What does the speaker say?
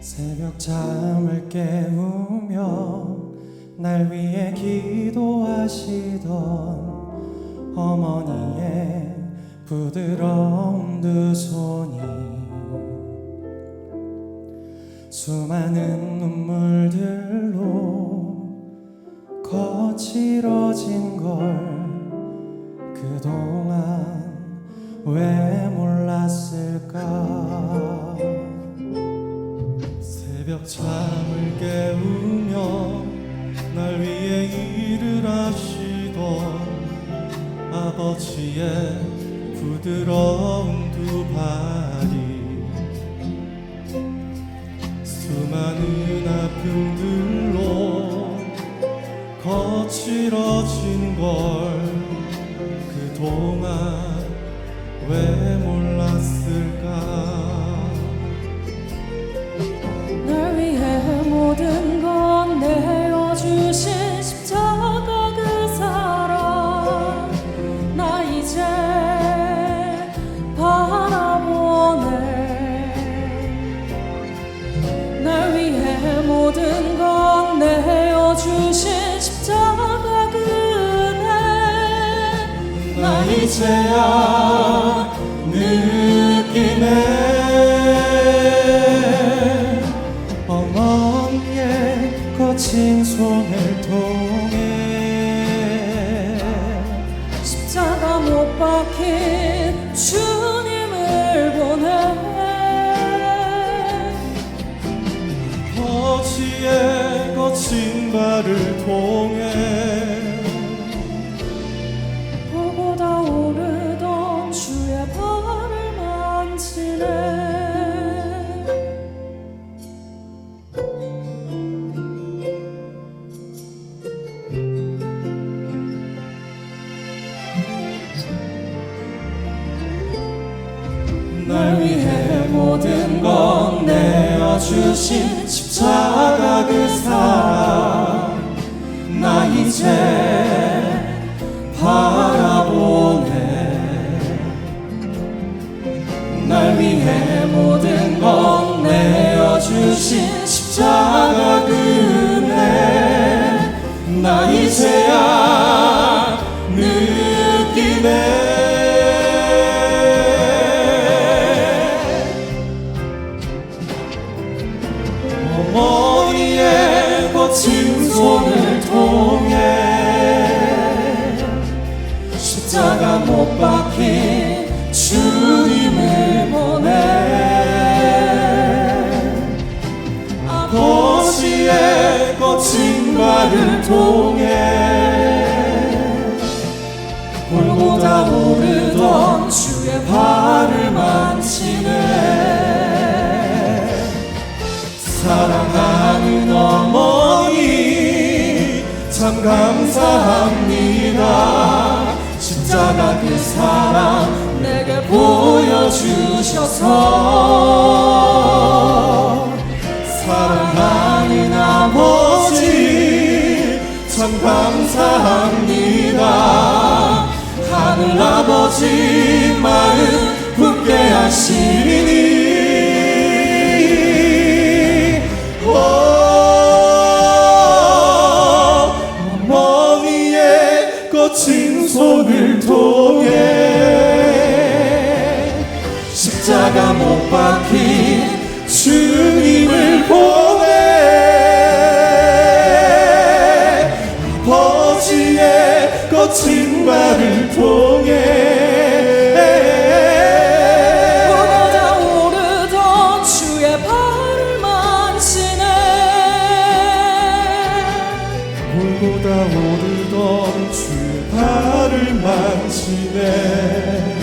새벽 잠을 깨우며 날 위해 기도하시던 어머니의 부드러운 두 손 수많은 눈물들로 거칠어진 걸 그동안 왜 몰랐을까? 새벽 잠을 깨우며 날 위해 일을 하시던 아버지의 부드러운 두 발이 거칠어진 걸 그동안 왜 몰랐을까 이제야 느끼네 어머니의 거친 손 모든 건 내어 주신 십자가 그 사랑 손을 통해 십자가 못 박힌 주님을 보내 아버지의 거친 발을 통해 골고다 오르 참 감사합니다. 십자가 그 사랑 내게 보여주셔서 사랑하는 아버지 참 감사합니다. 하늘 아버지 마음 굳게 하시니 거친 손을 통해 십자가 주 오르던 주 나를 만지네.